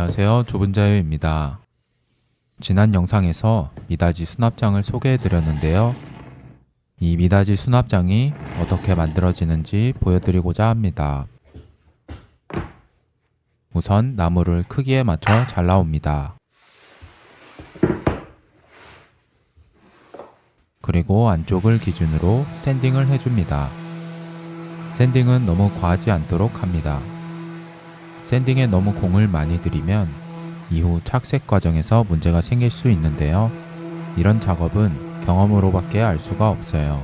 안녕하세요. 좁은 자유입니다. 지난 영상에서 미닫이 수납장을 소개해 드렸는데요. 이 미닫이 수납장이 어떻게 만들어지는지 보여드리고자 합니다. 우선 나무를 크기에 맞춰 잘라옵니다. 그리고 안쪽을 기준으로 샌딩을 해줍니다. 샌딩은 너무 과하지 않도록 합니다. 샌딩에 너무 공을 많이 들이면 이후 착색 과정에서 문제가 생길 수 있는데요. 이런 작업은 경험으로밖에 알 수가 없어요.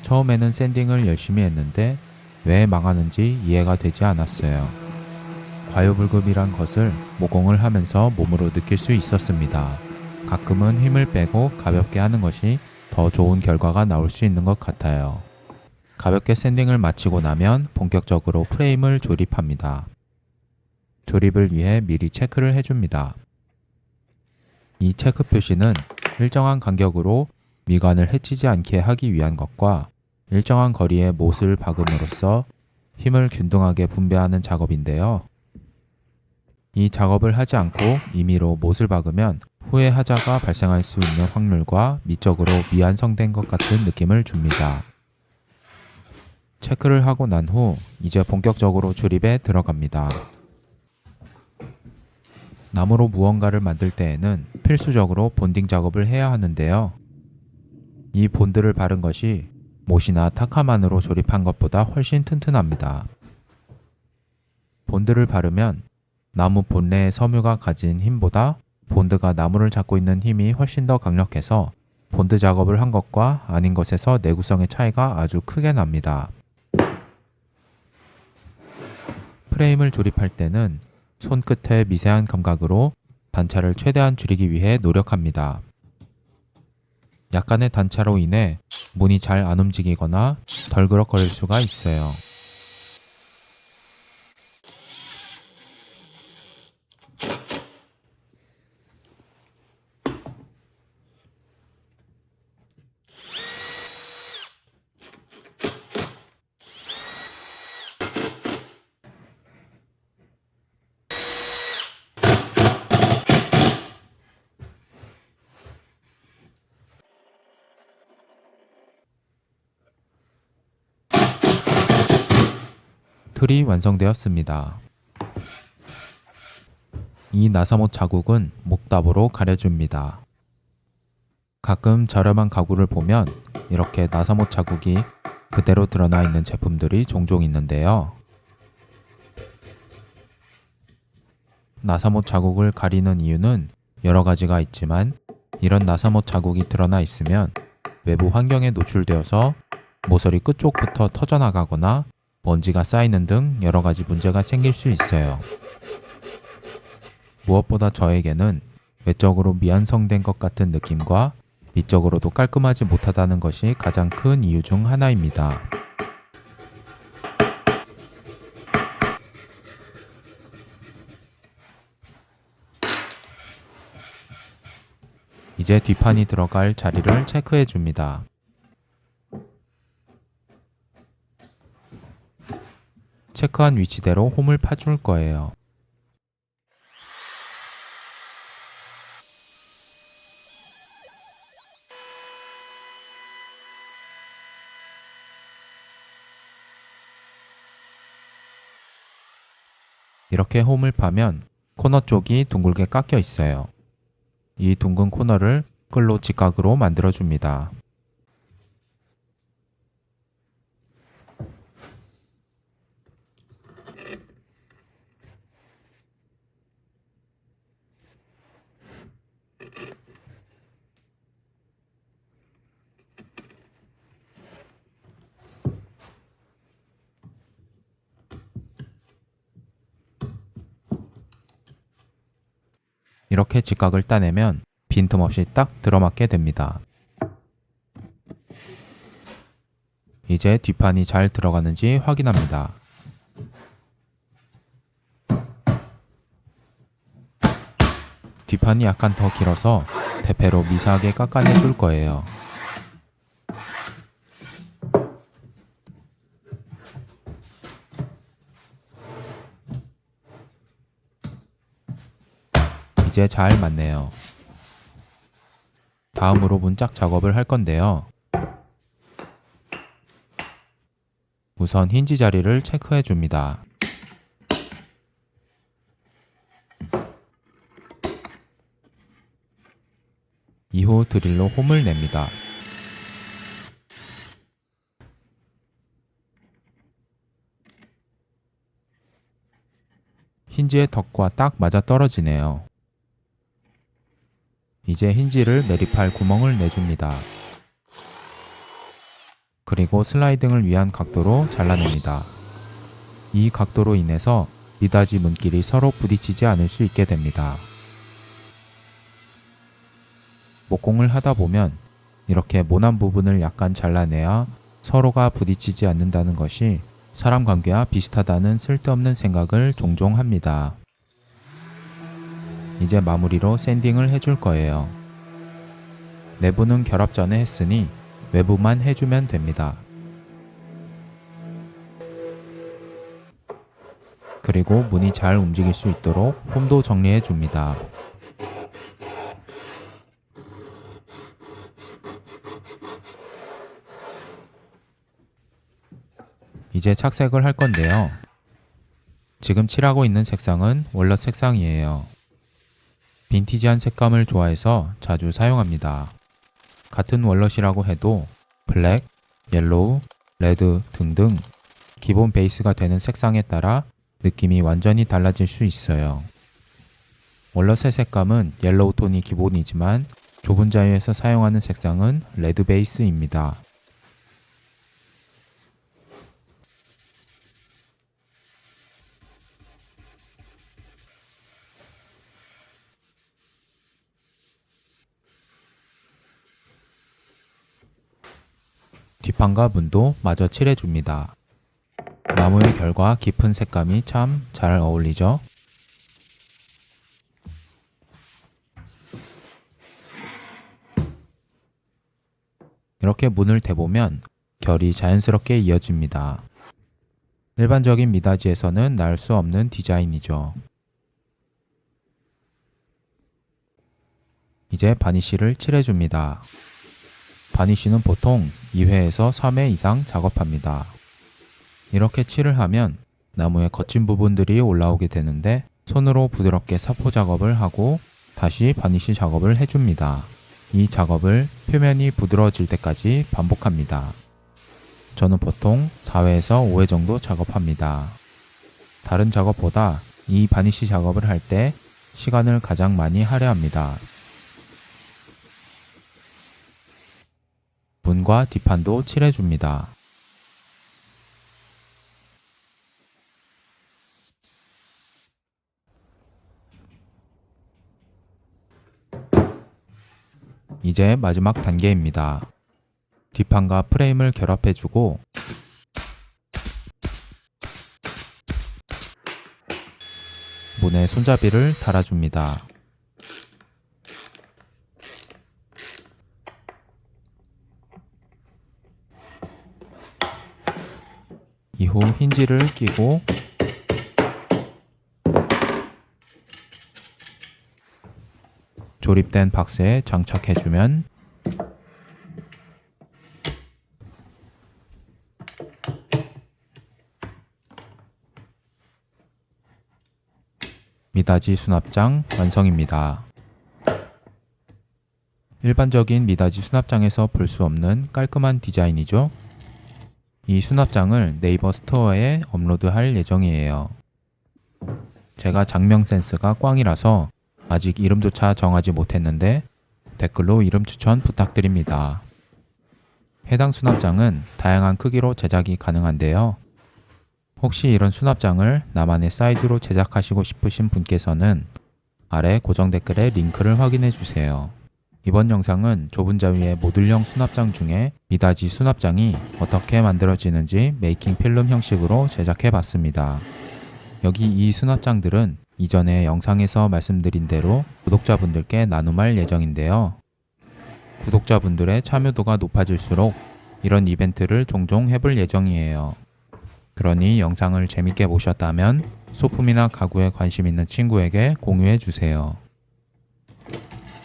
처음에는 샌딩을 열심히 했는데 왜 망하는지 이해가 되지 않았어요. 과유불급이란 것을 모공을 하면서 몸으로 느낄 수 있었습니다. 가끔은 힘을 빼고 가볍게 하는 것이 더 좋은 결과가 나올 수 있는 것 같아요. 가볍게 샌딩을 마치고 나면 본격적으로 프레임을 조립합니다. 조립을 위해 미리 체크를 해줍니다. 이 체크 표시는 일정한 간격으로 미관을 해치지 않게 하기 위한 것과 일정한 거리의 못을 박음으로써 힘을 균등하게 분배하는 작업인데요. 이 작업을 하지 않고 임의로 못을 박으면 후에 하자가 발생할 수 있는 확률과 미적으로 미완성된 것 같은 느낌을 줍니다. 체크를 하고 난 후 이제 본격적으로 조립에 들어갑니다. 나무로 무언가를 만들 때에는 필수적으로 본딩 작업을 해야 하는데요. 이 본드를 바른 것이 못이나 타카만으로 조립한 것보다 훨씬 튼튼합니다. 본드를 바르면 나무 본래의 섬유가 가진 힘보다 본드가 나무를 잡고 있는 힘이 훨씬 더 강력해서 본드 작업을 한 것과 아닌 것에서 내구성의 차이가 아주 크게 납니다. 프레임을 조립할 때는 손끝의 미세한 감각으로 단차를 최대한 줄이기 위해 노력합니다. 약간의 단차로 인해 문이 잘 안 움직이거나 덜그럭거릴 수가 있어요. 틀이 완성되었습니다. 이 나사못 자국은 목답으로 가려줍니다. 가끔 저렴한 가구를 보면 이렇게 나사못 자국이 그대로 드러나 있는 제품들이 종종 있는데요. 나사못 자국을 가리는 이유는 여러 가지가 있지만 이런 나사못 자국이 드러나 있으면 외부 환경에 노출되어서 모서리 끝쪽부터 터져나가거나 먼지가 쌓이는 등 여러 가지 문제가 생길 수 있어요. 무엇보다 저에게는 외적으로 미완성된 것 같은 느낌과 미적으로도 깔끔하지 못하다는 것이 가장 큰 이유 중 하나입니다. 이제 뒷판이 들어갈 자리를 체크해 줍니다. 체크한 위치대로 홈을 파줄 거예요. 이렇게 홈을 파면 코너 쪽이 둥글게 깎여 있어요. 이 둥근 코너를 끌로 직각으로 만들어 줍니다. 이렇게 직각을 따내면 빈틈없이 딱 들어맞게 됩니다. 이제 뒷판이 잘 들어가는지 확인합니다. 뒷판이 약간 더 길어서 대패로 미세하게 깎아내 줄 거예요. 이제 잘 맞네요. 다음으로 문짝 작업을 할 건데요. 우선 힌지 자리를 체크해 줍니다. 이후 드릴로 홈을 냅니다. 힌지의 덕과 딱 맞아 떨어지네요. 이제 힌지를 매립할 구멍을 내줍니다. 그리고 슬라이딩을 위한 각도로 잘라냅니다. 이 각도로 인해서 미닫이 문길이 서로 부딪히지 않을 수 있게 됩니다. 목공을 하다 보면 이렇게 모난 부분을 약간 잘라내야 서로가 부딪히지 않는다는 것이 사람 관계와 비슷하다는 쓸데없는 생각을 종종 합니다. 이제 마무리로 샌딩을 해줄 거예요. 내부는 결합 전에 했으니 외부만 해주면 됩니다. 그리고 문이 잘 움직일 수 있도록 홈도 정리해 줍니다. 이제 착색을 할 건데요. 지금 칠하고 있는 색상은 원래 색상이에요. 빈티지한 색감을 좋아해서 자주 사용합니다. 같은 월넛이라고 해도 블랙, 옐로우, 레드 등등 기본 베이스가 되는 색상에 따라 느낌이 완전히 달라질 수 있어요. 월넛의 색감은 옐로우 톤이 기본이지만 좁은 자유에서 사용하는 색상은 레드 베이스입니다. 뒷판과 문도 마저 칠해줍니다. 나무의 결과 깊은 색감이 참 잘 어울리죠? 이렇게 문을 대보면 결이 자연스럽게 이어집니다. 일반적인 미닫이에서는 날 수 없는 디자인이죠. 이제 바니쉬를 칠해줍니다. 바니쉬는 보통 2회에서 3회 이상 작업합니다. 이렇게 칠을 하면 나무의 거친 부분들이 올라오게 되는데 손으로 부드럽게 사포 작업을 하고 다시 바니쉬 작업을 해줍니다. 이 작업을 표면이 부드러워질 때까지 반복합니다. 저는 보통 4회에서 5회 정도 작업합니다. 다른 작업보다 이 바니쉬 작업을 할 때 시간을 가장 많이 할애합니다. 문과 뒷판도 칠해줍니다. 이제 마지막 단계입니다. 뒷판과 프레임을 결합해주고 문에 손잡이를 달아줍니다. 이후 힌지를 끼고 조립된 박스에 장착해주면 미닫이 수납장 완성입니다. 일반적인 미닫이 수납장에서 볼 수 없는 깔끔한 디자인이죠. 이 수납장을 네이버 스토어에 업로드할 예정이에요. 제가 장명 센스가 꽝이라서 아직 이름조차 정하지 못했는데 댓글로 이름 추천 부탁드립니다. 해당 수납장은 다양한 크기로 제작이 가능한데요. 혹시 이런 수납장을 나만의 사이즈로 제작하시고 싶으신 분께서는 아래 고정 댓글에 링크를 확인해 주세요. 이번 영상은 좁은 자위의 모듈형 수납장 중에 미닫이 수납장이 어떻게 만들어지는지 메이킹 필름 형식으로 제작해 봤습니다. 여기 이 수납장들은 이전에 영상에서 말씀드린 대로 구독자분들께 나눔할 예정인데요. 구독자분들의 참여도가 높아질수록 이런 이벤트를 종종 해볼 예정이에요. 그러니 영상을 재밌게 보셨다면 소품이나 가구에 관심 있는 친구에게 공유해 주세요.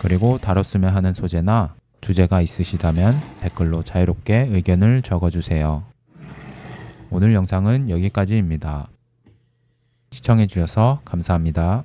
그리고 다뤘으면 하는 소재나 주제가 있으시다면 댓글로 자유롭게 의견을 적어주세요. 오늘 영상은 여기까지입니다. 시청해주셔서 감사합니다.